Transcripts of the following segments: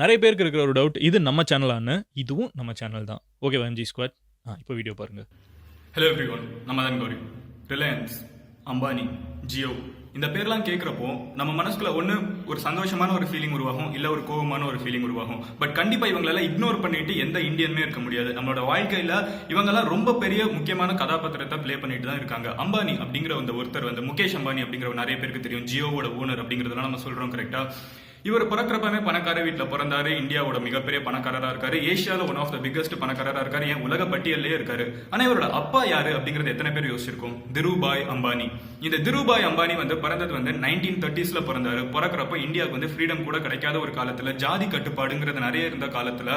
நிறைய பேருக்கு இருக்கிற ஒரு டவுட் இது நம்ம சேனலான்னு இதுவும் நம்ம சேனல் தான். ஓகே எம்ஜி ஸ்குவாட் ஆ இப்போ வீடியோ பாருங்கள் ஹலோ எவ்ரி ஒன் நம்ம தான் கௌரி. ரிலையன்ஸ் அம்பானி ஜியோ இந்த பேர்லாம் கேட்குறப்போ நம்ம மனசுக்குள்ள ஒன்று ஒரு சந்தோஷமான ஒரு ஃபீலிங் உருவாகும் இல்லை ஒரு கோபமான ஒரு ஃபீலிங் உருவாகும். பட் கண்டிப்பாக இவங்களெல்லாம் இக்னோர் பண்ணிட்டு எந்த இந்தியனுமே இருக்க முடியாது. நம்மளோட வாழ்க்கையில் இவங்கெல்லாம் ரொம்ப பெரிய முக்கியமான கதாபாத்திரத்தை ப்ளே பண்ணிட்டு தான் இருக்காங்க. அம்பானி அப்படிங்கிற அந்த ஒருத்தர் வந்து முகேஷ் அம்பானி அப்படிங்கிற நிறைய பேருக்கு தெரியும். ஜியோவோட ஓனர் அப்படிங்கிறதெல்லாம் நம்ம சொல்கிறோம் கரெக்டாக இவர் பிறக்கிறப்பவே பணக்கார வீட்டில் பிறந்தாரு. இந்தியாவோட மிகப்பெரிய பணக்காரராக இருக்காரு. ஏஷியாவில் ஒன் ஆஃப் த பிக்கஸ்ட் பணக்காரராக இருக்காரு. என் உலக பட்டியலே இருக்காரு. ஆனால் இவரோட அப்பா யாரு அப்படிங்கிறது எத்தனை பேர் யோசிச்சிருக்கோம்? திருபாய் அம்பானி. இந்த திருபாய் அம்பானி வந்து பிறந்தது வந்து நைன்டீன் தேர்ட்டிஸ்ல பிறந்தாரு. பிறக்கிறப்ப இந்தியாவுக்கு வந்து ஃப்ரீடம் கூட கிடைக்காத ஒரு காலத்தில் ஜாதி கட்டுப்பாடுங்கிறது நிறைய இருந்த காலத்தில்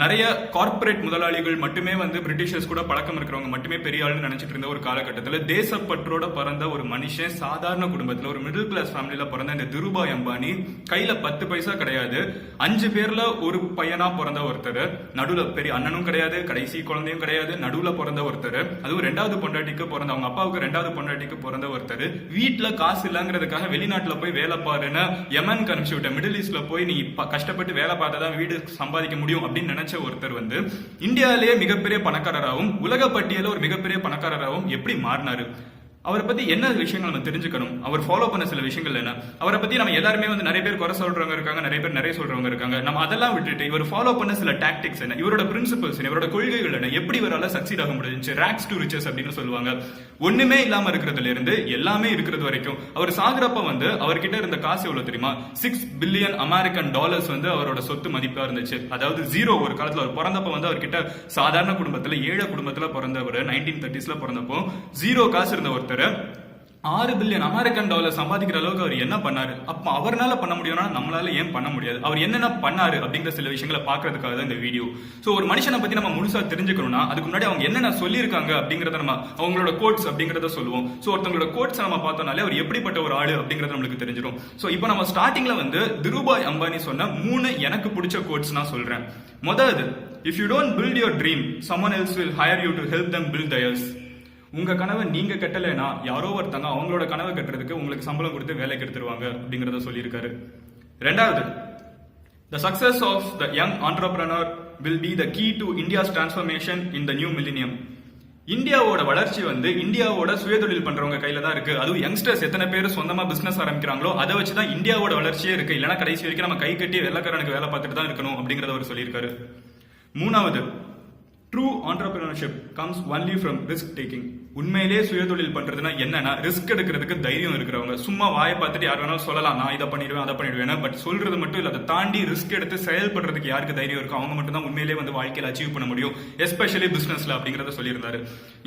நிறைய கார்ப்பரேட் முதலாளிகள் மட்டுமே வந்து பிரிட்டிஷர்ஸ் கூட பழக்கம் இருக்கிறவங்க மட்டுமே பெரிய ஆளுன்னு நினைச்சிட்டு இருந்த ஒரு காலகட்டத்தில் தேசப்பற்றோட பிறந்த ஒரு மனுஷன் சாதாரண குடும்பத்தில் ஒரு மிடில் கிளாஸ் ஃபேமிலியில பிறந்த இந்த திருபாய் அம்பானி கையில பத்து பைசா கிடையாது. அஞ்சு பேர்ல ஒரு பையனா பிறந்த ஒருத்தர். நடுவில் பெரிய அண்ணனும் கிடையாது கடைசி குழந்தையும் கிடையாது நடுவில் பிறந்த ஒருத்தர். அதுவும் ரெண்டாவது பொண்டாட்டிக்கு பிறந்த அவங்க அப்பாவுக்கு ரெண்டாவது பொண்டாட்டிக்கு பிறந்த ஒருத்தர். வீட்டில் காசு இல்லைங்கிறதுக்காக வெளிநாட்டில் போய் வேலை பாருன்னு எமன் கனுப்பிச்சு விட்ட மிடில் ஈஸ்ட்ல போய் நீ கஷ்டப்பட்டு வேலை பார்த்தா தான் வீடு சம்பாதிக்க முடியும் அப்படின்னு நினைச்ச ஒருத்தர் வந்து இந்தியாவிலேயே மிகப்பெரிய பணக்காரராகவும் உலக பட்டியல ஒரு மிகப்பெரிய பணக்காரராகவும் எப்படி மாறினாரு? அவரை பத்தி என்ன விஷயங்கள் நம்ம தெரிஞ்சுக்கணும்? அவர் ஃபாலோ பண்ண சில விஷயங்கள் என்ன? அவரை பத்தி நம்ம எல்லாருமே வந்து நிறைய பேர் குறை சொல்றவங்க இருக்காங்க நிறைய பேர் நிறைய சொல்றவங்க இருக்காங்க. நம்ம அதெல்லாம் விட்டுட்டு இவர் ஃபாலோ பண்ண சில டாக்டிக்ஸ் என்ன? இவரோட பிரின்சிபல்ஸ் என்ன? இவரோட கொள்கைகள் என்ன? எப்படி இவரால் சக்சீட் ஆக முடிஞ்சு ரேக்ஸ் டு ரிச்சஸ் அப்படின்னு சொல்லுவாங்க. ஒண்ணுமே இல்லாம இருக்கிறதுல இருந்து எல்லாமே இருக்கிறது வரைக்கும் அவர் சாகுறப்ப வந்து அவர்கிட்ட இருந்த காசு எவ்வளவு தெரியுமா? சிக்ஸ் பில்லியன் அமெரிக்கன் டாலர்ஸ் வந்து அவரோட சொத்து மதிப்பா இருந்துச்சு. அதாவது ஜீரோ ஒரு காலத்துல அவர் பிறந்தப்ப வந்து அவர்கிட்ட சாதாரண குடும்பத்துல ஏழை குடும்பத்துல பிறந்தவர் நைன்டீன் தேர்ட்டிஸ்ல பிறந்தப்போ ஜீரோ காசு இருந்த ஒருத்தர். ஆறு பில்லியன் அமெரிக்கன் டாலர் சம்பாதிக்கிற அளவுக்கு அவர் என்ன பண்ணாரு? அப்போ அவர்னால பண்ண முடியும்னா நம்மளால ஏன் பண்ண முடியாது? அவர் என்னென்ன பண்ணாரு அப்படிங்கிற சில விஷயங்களை பாக்குறதுக்காக தான் இந்த வீடியோ ஸோ ஒரு மனுஷனை பத்தி நம்ம முழுசா தெரிஞ்சுக்கணும்னா அதுக்கு முன்னாடி அவங்க என்னென்ன சொல்லியிருக்காங்க அப்படிங்கிறத நம்ம அவங்களோட கோட்ஸ் அப்படிங்கிறத சொல்லுவோம். ஸோ ஒருத்தவங்களோட கோட்ஸ் நம்ம பார்த்தோம்னாலே அவர் எப்படிப்பட்ட ஒரு ஆளு அப்படிங்கறது நம்மளுக்கு தெரிஞ்சிடும் ஸோ இப்போ நம்ம ஸ்டார்டிங்ல வந்து திருபாய் அம்பானி சொன்ன மூணு எனக்கு பிடிச்ச கோட்ஸ் நான் சொல்றேன். முதல்ல if you don't build your dream someone else will hire you to help them build theirs உங்க கனவை நீங்க கட்டலைன்னா யாரோ ஒருத்தங்க அவங்களோட கனவை கட்டுறதுக்கு உங்களுக்கு சம்பளம் கொடுத்து வேலைக்கு எடுத்துருவாங்க அப்படிங்கிறத சொல்லியிருக்காரு. ரெண்டாவது the success of the young entrepreneur will be the key to India's transformation in the new millennium இந்தியாவோட வளர்ச்சி வந்து இந்தியாவோட சுயதொழில் பண்றவங்க கையில தான் இருக்கு. அதுவும் யங்ஸ்டர்ஸ் எத்தனை பேர் சொந்தமா பிசினஸ் ஆரம்பிக்கிறாங்களோ அதை வச்சு தான் இந்தியாவோட வளர்ச்சியே இருக்கு. இல்லைன்னா கடைசி வரைக்கும் நம்ம கை கட்டி வெள்ளக்காரனுக்கு வேலை பார்த்துட்டு தான் இருக்கணும் அப்படிங்கறத அவர் சொல்லியிருக்காரு. மூணாவது True entrepreneurship comes only from risk taking. உண்மையிலே சுயதொழில் பண்றதுன்னா என்னன்னா ரிஸ்க் எடுக்கிறதுக்கு தைரியம் இருக்கிறவங்க. சும்மா வாயை பார்த்துட்டு யார் வேணாலும் சொல்லலாம் நான் இதை பண்ணிடுவேன் அதை பண்ணிடுவேன். பட் சொல்றது மட்டும் இல்ல அதை தாண்டி ரிஸ்க் எடுத்து செயல்படுறதுக்கு யாருக்கு தைரியம் இருக்கோ அவங்க மட்டும் தான் உண்மையிலே வந்து வாழ்க்கையில் அச்சீவ் பண்ண முடியும். எஸ்பெஷலி பிசினஸ்ல அப்படிங்கறத சொல்லியிருந்தாரு.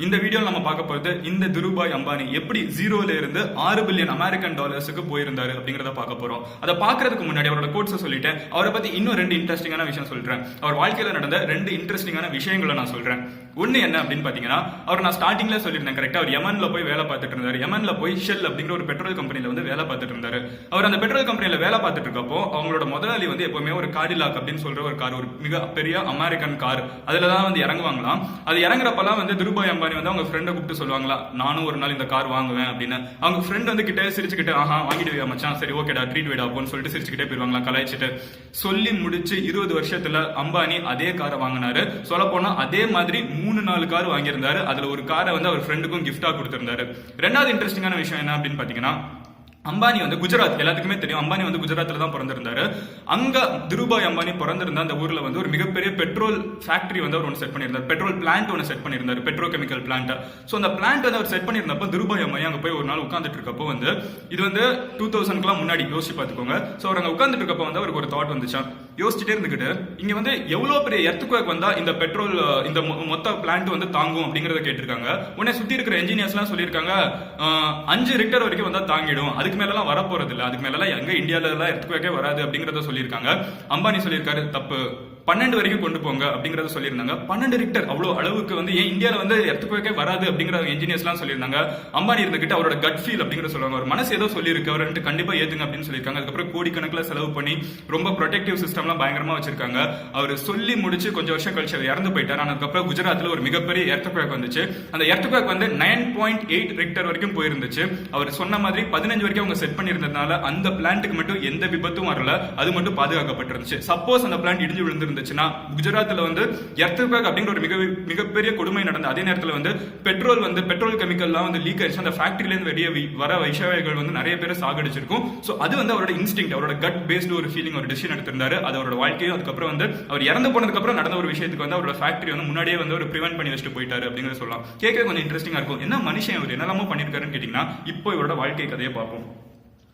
இந்த வீடியோ நம்ம பார்க்க போறது இந்த திருபாய் அம்பானி எப்படி ஜீரோல இருந்து ஆறு பில்லியன் அமெரிக்கன் டாலர்ஸுக்கு போயிருந்தாரு அப்படிங்கறத பார்க்க போறோம். அதை பார்க்கறதுக்கு முன்னாடி அவரோட கோட்ஸை சொல்லிட்டேன். அவரை பத்தி இன்னும் ரெண்டு இன்ட்ரெஸ்டிங்கான விஷயம் சொல்றேன். அவர் வாழ்க்கையில நடந்த ரெண்டு இன்ட்ரெஸ்டிங்கான விஷயங்களை நான் சொல்றேன். ஒன்று என்ன அப்படின்னு பார்த்தீங்கன்னா அவர் நான் ஸ்டார்டிங்ல சொல்லியிருந்தேன் கரெக்டாக அவர் யமனில் போய் வேலை பார்த்துட்டு இருந்தார். யமன்ல போய் ஷெல் அப்படிங்கிற ஒரு பெட்ரோல் கம்பெனியில் வந்து வேலை பார்த்துட்டு இருந்தார். அவர் அந்த பெட்ரோல் கம்பெனியில் வேலை பார்த்துட்டு இருக்கப்போ அவங்களோட முதலாளி வந்து எப்போவுமே ஒரு காடிலாக் அப்படின்னு சொல்கிற ஒரு கார் ஒரு மிக பெரிய அமெரிக்கன் கார் அதில் தான் வந்து இறங்குவாங்களாம். அது இறங்குறப்பெல்லாம் வந்து திருபாய் அம்பானி வந்து அவங்க ஃப்ரெண்டை கூப்பிட்டு சொல்லுவாங்களா நானும் ஒரு நாள் இந்த கார் வாங்குவேன் அப்படின்னு. அவங்க ஃப்ரெண்ட் வந்து கிட்டே சிரிச்சுக்கிட்டு ஆஹா வாங்கிடுவியா மச்சான்? சரி ஓகேடா ட்ரீட் வைடா அப்போன்னு சொல்லிட்டு சிரிச்சுக்கிட்டே போயிருவாங்களா கலாய்ச்சிட்டு. சொல்லி முடிச்சு இருபது வருஷத்துல அம்பானி அதே காரை வாங்கினாரு. சொல்ல போனா அதே மாதிரி மூணு நாலு கார் வாங்கியிருந்தாரு. அதுல ஒரு காரை வந்து அவர் ஃப்ரெண்டுக்கும் கிஃப்டா கொடுத்திருந்தாரு. ரெண்டாவது இன்ட்ரெஸ்டிங்கான விஷயம் என்ன அப்படின்னு பாத்தீங்கன்னா அம்பானி வந்து குஜராத் எல்லாத்துக்குமே தெரியும். அம்பானி வந்து குஜராத்தில் தான் பிறந்திருந்தாரு. அங்க திருபாய் அம்பானி பிறந்திருந்த அந்த ஊர்ல வந்து ஒரு மிகப்பெரிய பெட்ரோல் ஃபேக்டரி வந்து அவர் ஒன்று செட் பண்ணியிருந்தார். பெட்ரோல் பிளான்ட் ஒன்று செட் பண்ணியிருந்தார் பெட்ரோ கெமிக்கல் பிளான்ட் ஸோ அந்த பிளான்ட் வந்து அவர் செட் பண்ணியிருந்தப்போ திருபாய் அம்பானி அங்கே போய் ஒரு நாள் உட்காந்துட்டு இருக்கப்போ வந்து இது வந்து டூ தௌசண்ட்க்குலாம் முன்னாடி யோசிச்சு பார்த்துக்கோங்க ஸோ அவர் அங்கே உட்காந்துட்டு இருக்கப்போ வந்து அவருக்கு ஒரு தாட் வந்துச்சான் யோசிச்சுட்டே இருந்துக்கிட்டு இங்க வந்து எவ்வளவு பெரிய எர்த்துக்குவேக் வந்தா இந்த பெட்ரோல் இந்த மொ- மொத்த பிளான்ட் வந்து தாங்கும் அப்படிங்கறத கேட்டிருக்காங்க. உடனே சுத்தி இருக்கிற என்ஜினியர்ஸ் எல்லாம் சொல்லியிருக்காங்க அஞ்சு ரிக்டர் வரைக்கும் வந்தா தாங்கிடும். அதுக்கு மேலலாம் வரப்போறது இல்ல அதுக்கு மேலலாம் எங்க இந்தியால எல்லாம் எர்த்துக்குவேக்கே வராது அப்படிங்கறத சொல்லியிருக்காங்க. அம்பானி சொல்லியிருக்காரு தப்பு. பன்னெண்டு வரைக்கும் கொண்டு போங்க அப்படிங்கறத சொல்லியிருந்தாங்க. பன்னெண்டு ரிக்டர் அவ்வளவு அளவுக்கு வந்து ஏன் இந்தியால வந்து எர்த்துக்குவேக்கே வராது அப்படிங்கிற இன்ஜினியர்ஸ் எல்லாம் சொல்லியிருந்தாங்க. அம்பானி இருந்துகிட்டு அவரோட கட் ஃபீல் அப்படிங்கிற சொல்லுவாங்க. அவர் மனசு ஏதோ சொல்லியிருக்கு. அவர் வந்துட்டு கண்டிப்பா ஏத்துங்க அப்படின்னு சொல்லியிருக்காங்க. அதுக்கப்புறம் கோடிக்கணக்கில் செலவு பண்ணி ரொம்ப ப்ரொடெக்டிவ் சிஸ்டம்லாம் பயங்கரமா வச்சிருக்காங்க. அவர் சொல்லி முடிச்சு கொஞ்சம் வருஷம் கழிச்சு அவர் இறந்து போயிட்டார். ஆனால் அதுக்கப்புறம் குஜராத்ல ஒரு மிகப்பெரிய எர்த்துக்குவேக் வந்துச்சு. அந்த எர்த்துக்குவேக் வந்து நைன் பாயிண்ட் எயிட் ரிக்டர் வரைக்கும் போயிருந்துச்சு. அவர் சொன்ன மாதிரி பதினஞ்சு வரைக்கும் அவங்க செட் பண்ணியிருந்ததுனால அந்த பிளான்ட்டுக்கு மட்டும் எந்த விபத்தும் வரல. அது மட்டும் பாதுகாக்கப்பட்டிருந்துச்சு. சப்போஸ் அந்த பிளான்ட் இடிஞ்சு இருந்துச்சுன்னா குஜராத்தில் வந்து எர்த்துக்குவேக் அப்படிங்கிற ஒரு மிக மிகப்பெரிய கொடுமை நடந்தது அதே நேரத்தில் வந்து பெட்ரோல் வந்து பெட்ரோல் கெமிக்கல்லாம் வந்து லீக் ஆயிடுச்சு அந்த ஃபேக்டரியிலேருந்து வெளியே வர வைஷாவைகள் வந்து நிறைய பேர் சாகடிச்சிருக்கும். ஸோ அது வந்து அவரோட இன்ஸ்டிங் அவரோட கட் பேஸ்டு ஒரு ஃபீலிங் ஒரு டிசிஷன் எடுத்திருந்தாரு. அது அவரோட வாழ்க்கையும் அதுக்கப்புறம் வந்து அவர் இறந்து போனதுக்கு அப்புறம் நடந்த ஒரு விஷயத்துக்கு வந்து அவரோட ஃபேக்டரி வந்து முன்னாடியே வந்து ஒரு ப்ரிவென்ட் பண்ணி வச்சுட்டு போயிட்டாரு அப்படிங்கறத சொல்லலாம். கேட்க கொஞ்சம் இன்ட்ரெஸ்டிங்காக இருக்கும். என்ன மனுஷன் அவர் என்னெல்லாமோ பண்ணிருக்காருன்னு கேட்டீங்கன்னா இப்போ இவரோட வாழ்க்கை கதையை பார்ப்போம்.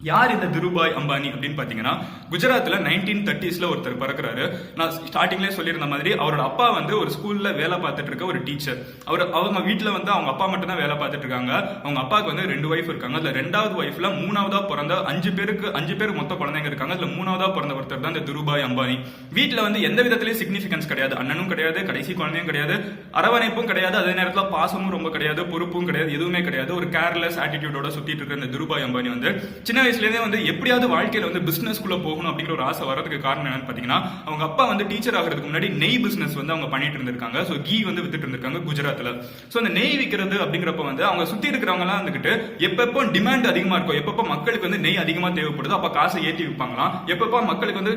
யார் இந்த திருபாய் அம்பானி அப்படின்னு பாத்தீங்கன்னா குஜராத்ல நைன்டீன் தேர்ட்டிஸ்ல ஒருத்தர் பிறக்கிறாரு. நான் ஸ்டார்டிங்லேயே சொல்லியிருந்த மாதிரி அவரோட அப்பா வந்து ஒரு ஸ்கூல்ல வேலை பார்த்துட்டு இருக்க ஒரு டீச்சர் அவர் அவங்க வீட்டுல வந்து அவங்க அப்பா மட்டும் தான் வேலை பார்த்துட்டு இருக்காங்க. அவங்க அப்பாவுக்கு வந்து ரெண்டு ஒய்ஃப் இருக்காங்க. அதுல ரெண்டாவது ஒய்ஃப்ல மூணாவதா பிறந்த அஞ்சு பேருக்கு அஞ்சு பேர் மொத்த குழந்தைங்க இருக்காங்க. அதுல மூணாவதா பிறந்த ஒருத்தர் தான் இந்த திருபாய் அம்பானி. வீட்ல வந்து எந்த விதத்திலயும் சிக்னிபிகன்ஸ் கிடையாது. அண்ணனும் கிடையாது கடைசி குழந்தையும் கிடையாது. அரவணைப்பும் கிடையாது. அதே நேரத்துல பாசமும் ரொம்ப கிடையாது. பொறுப்பும் கிடையாது. எதுவுமே கிடையாது. ஒரு கேர்லெஸ் ஆட்டிடியூடோட சுத்திட்டு இருக்க இந்த துருபாய் அம்பானி வந்து சின்ன வயசுலேருந்தே வந்து எப்படியாவது வாழ்க்கையில் வந்து பிஸ்னஸ்க்குள்ளே போகணும் அப்படிங்கிற ஒரு ஆசை வரதுக்கு காரணம் என்னன்னு பார்த்தீங்கன்னா அவங்க அப்பா வந்து டீச்சர் ஆகிறதுக்கு முன்னாடி நெய் பிஸ்னஸ் வந்து அவங்க பண்ணிட்டு இருந்திருக்காங்க. ஸோ கீ வந்து வித்துட்டு இருந்திருக்காங்க குஜராத்தில் ஸோ அந்த நெய் விற்கிறது அப்படிங்கிறப்ப வந்து அவங்க சுற்றி இருக்கிறவங்கலாம் வந்துட்டு எப்பப்போ டிமாண்ட் அதிகமாக இருக்கும் எப்பப்போ மக்களுக்கு வந்து நெய் அதிகமாக தேவைப்படுது அப்போ காசை ஏற்றி விற்பாங்களாம் எப்பப்போ மக்களுக்கு வந்து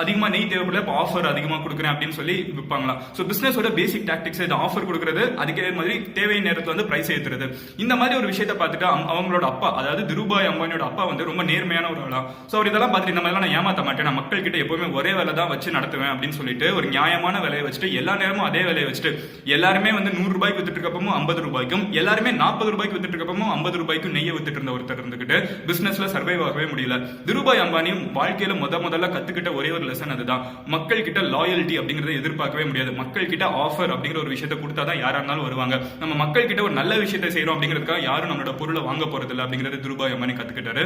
அதிகமாக நெய் தேவைப்படுது அப்போ ஆஃபர் அதிகமாக கொடுக்குறேன் அப்படின்னு சொல்லி விற்பாங்களாம் ஸோ பிஸ்னஸோட பேசிக் டாக்டிக்ஸ் இது ஆஃபர் கொடுக்குறது அதுக்கே மாதிரி தேவை நேரத்தில் வந்து பிரைஸ் ஏற்றுறது இந்த மாதிரி ஒரு விஷயத்தை பார்த்துட்டு அவங்க- அவங்களோட அப்பா அதாவது திருபாய் அம்பானியோட அப்பா வந்து ரொம்ப நேர்மையான ஒரு ஆளா? ஸோ அவர் இதெல்லாம் பார்த்துட்டு இந்த மாதிரிலாம் நான் ஏமாத்த மாட்டேன். நான் மக்கள் கிட்ட எப்பவுமே ஒரே வேலை தான் வச்சு நடத்துவேன் அப்படின்னு சொல்லிட்டு ஒரு நியாயமான விலையை வச்சுட்டு எல்லா நேரமும் அதே விலையை வச்சுட்டு எல்லாருமே வந்து நூறு ரூபாய்க்கு வித்துட்டு இருக்கப்பமும் ஐம்பது ரூபாய்க்கும் எல்லாருமே நாற்பது ரூபாய்க்கு வித்துட்டு இருக்கப்பமும் ஐம்பது ரூபாய்க்கும் நெய்யை வித்துட்டு இருந்த ஒருத்தர் இருந்துகிட்டு பிசினஸ்ல சர்வைவ் ஆகவே முடியல. திருபாய் அம்பானியும் வாழ்க்கையில முத முதல்ல கத்துக்கிட்ட ஒரே ஒரு லெசன் அதுதான். மக்கள் கிட்ட லாயல்ட்டி அப்படிங்கறத எதிர்பார்க்கவே முடியாது. மக்கள் கிட்ட ஆஃபர் அப்படிங்கிற ஒரு விஷயத்தை கொடுத்தா தான் யாரா இருந்தாலும் வருவாங்க. நம்ம மக்கள் கிட்ட ஒரு நல்ல விஷயத்தை செய்யறோம் அப்படிங்கிறதுக்காக யாரும் நம்மளோட பொருளை வாங்க போறது இல்லை அப்படிங்கறது திருபாய் அம்பானி கத்துக்கிட்டாரு.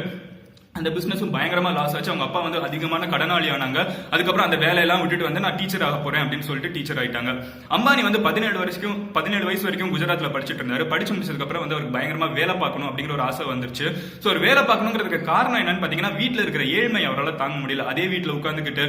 அந்த பிசினஸும் பயங்கரமா லாஸ் ஆச்சு. அவங்க அப்பா வந்து அதிகமான கடனாளி ஆனாங்க. அதுக்கப்புறம் அந்த வேலையெல்லாம் விட்டுட்டு வந்து நான் டீச்சர் ஆக போறேன் அப்படின்னு சொல்லிட்டு டீச்சர் ஆயிட்டாங்க. அம்பானி வந்து பதினேழு வரைக்கும் பதினேழு வயசு வரைக்கும் குஜராத்ல படிச்சுட்டு இருந்தாரு. படிச்சு முடிச்சதுக்கு அப்புறம் வந்து அவருக்கு பயங்கரமா வேலை பார்க்கணும் அப்படிங்கிற ஒரு ஆசை வந்துருச்சு. ஸோ ஒரு வேலை பார்க்கணுங்கிறதுக்கு காரணம் என்னன்னு பாத்தீங்கன்னா வீட்டில் இருக்கிற ஏழ்மை அவரால் தாங்க முடியல. அதே வீட்டில் உட்காந்துக்கிட்டு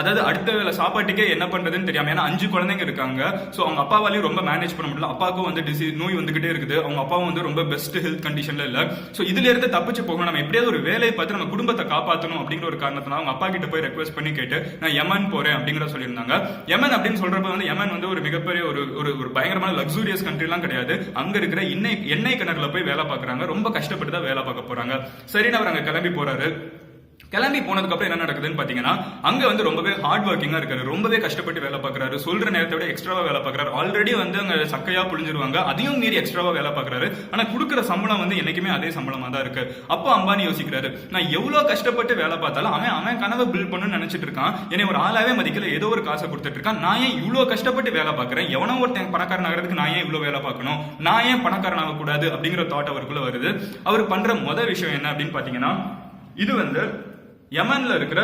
அதாவது அடுத்த வேலை சாப்பாட்டுக்கே என்ன பண்றதுன்னு தெரியாம ஏன்னா அஞ்சு குழந்தைங்க இருக்காங்க. ஸோ அவங்க அப்பாவாலையும் ரொம்ப மேனேஜ் பண்ண முடியல. அப்பாவுக்கும் வந்து டிசீஸ் நோய் வந்துகிட்டே இருக்குது. அவங்க அப்பாவும் வந்து ரொம்ப பெஸ்ட் ஹெல்த் கண்டிஷன்ல இல்ல. ஸோ இதுல இருந்து தப்பிச்சு போகணும். நம்ம எப்படியாவது ஒரு வேலையை பார்த்து நம்ம குடும்பத்தை காப்பாற்றணும் அப்படிங்கிற ஒரு காரணத்தினால அவங்க அப்பா கிட்ட போய் ரெக்வஸ்ட் பண்ணி கேட்டு நான் யமன் போறேன் அப்படிங்கிற சொல்லியிருந்தாங்க. யமன் அப்படின்னு சொல்றப்ப வந்து யமன் வந்து ஒரு மிகப்பெரிய ஒரு ஒரு ஒரு பயங்கரமான லக்ஸூரியஸ் கண்ட்ரிலாம் கிடையாது. அங்க இருக்கிற இன்னை எண்ணெய் கிணறுல போய் வேலை பார்க்குறாங்க. ரொம்ப கஷ்டப்பட்டு தான் வேலை பார்க்க போறாங்க. சரின்னு அவர் அங்க கிளம்பி போறாரு. கிளம்பி போனதுக்கு அப்புறம் என்ன நடக்குதுன்னு பாத்தீங்கன்னா அங்க வந்து ரொம்பவே ஹார்ட் ஒர்க்கிங்கா இருக்காரு. ரொம்பவே கஷ்டப்பட்டு வேலை பார்க்கறாரு. சொல்ற நேரத்தை விட எக்ஸ்ட்ராவா வேலை பார்க்கறாரு. ஆல்ரெடி வந்து அங்க சக்கையா புழிஞ்சிருவாங்க. அதையும் மீறி எக்ஸ்ட்ராவா வேலை பார்க்கறாரு. ஆனா கொடுக்குற சம்பளம் வந்து என்னைக்குமே அதே சம்பளமா தான் இருக்கு. அப்போ அம்பானி யோசிக்கிறாரு நான் எவ்வளவு கஷ்டப்பட்டு வேலை பார்த்தாலும் அவன் அவன் கனவை பில்ட் பண்ணணும்னு நினைச்சிட்டு இருக்கான். என்னை ஒரு ஆளாவே மதிக்கல. ஏதோ ஒரு காசை கொடுத்துட்டு இருக்கான். நான் ஏன் இவ்வளவு கஷ்டப்பட்டு வேலை பார்க்கறேன்? எவனோ ஒருத்தன் பணக்காரன் ஆகிறதுக்கு நான் ஏன் இவ்வளவு வேலை பார்க்கணும்? நான் ஏன் பணக்காரன் ஆகக்கூடாது? அப்படிங்கிற தாட் அவருக்குள்ள வருது. அவர் பண்ற முதல் விஷயம் என்ன அப்படின்னு பாத்தீங்கன்னா இது வந்து யமன்ல இருக்கிற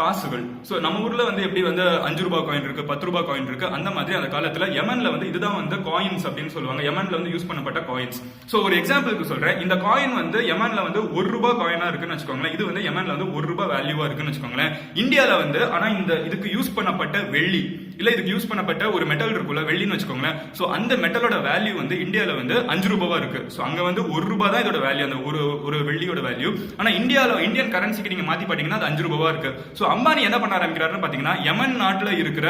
காசுகள். ஸோ நம்ம ஊர்ல வந்து எப்படி வந்து அஞ்சு ரூபாய் காயின் இருக்கு பத்து ரூபாய் காயின் இருக்கு அந்த மாதிரி அந்த காலத்துல யமன்ல வந்து இதுதான் வந்து காயின்ஸ் அப்படின்னு சொல்லுவாங்க. யமன்ல வந்து யூஸ் பண்ணப்பட்ட காயின்ஸ் ஸோ ஒரு எக்ஸாம்பிளுக்கு சொல்றேன். இந்த காயின் வந்து யமன்ல வந்து ஒரு ரூபாய் காயினா இருக்குன்னு வச்சுக்கோங்களேன். இது வந்து யமன்ல வந்து ஒரு ரூபாய் வேல்யூவா இருக்குன்னு வச்சுக்கோங்களேன். இந்தியால வந்து ஆனா இந்த இதுக்கு யூஸ் பண்ணப்பட்ட வெள்ளி இல்லை இதுக்கு யூஸ் பண்ணப்பட்ட ஒரு மெட்டல் இருக்குல்ல வெள்ளின்னு வச்சுக்கோங்களேன். ஸோ அந்த மெட்டலோட வேல்யூ வந்து இந்தியாவில் வந்து அஞ்சு ரூபாவா இருக்கு. ஸோ அங்கே வந்து ஒரு ரூபா தான் இதோட வேல்யூ அந்த ஒரு ஒரு வெள்ளியோட வேல்யூ ஆனால் இந்தியாவில் இந்தியன் கரன்சிக்கு நீங்கள் மாற்றி பார்த்தீங்கன்னா அது அஞ்சு ரூபாவா இருக்கு. ஸோ அம்பானி என்ன பண்ண ஆரம்பிக்கிறாருன்னு பார்த்தீங்கன்னா யமன் நாட்டில் இருக்கிற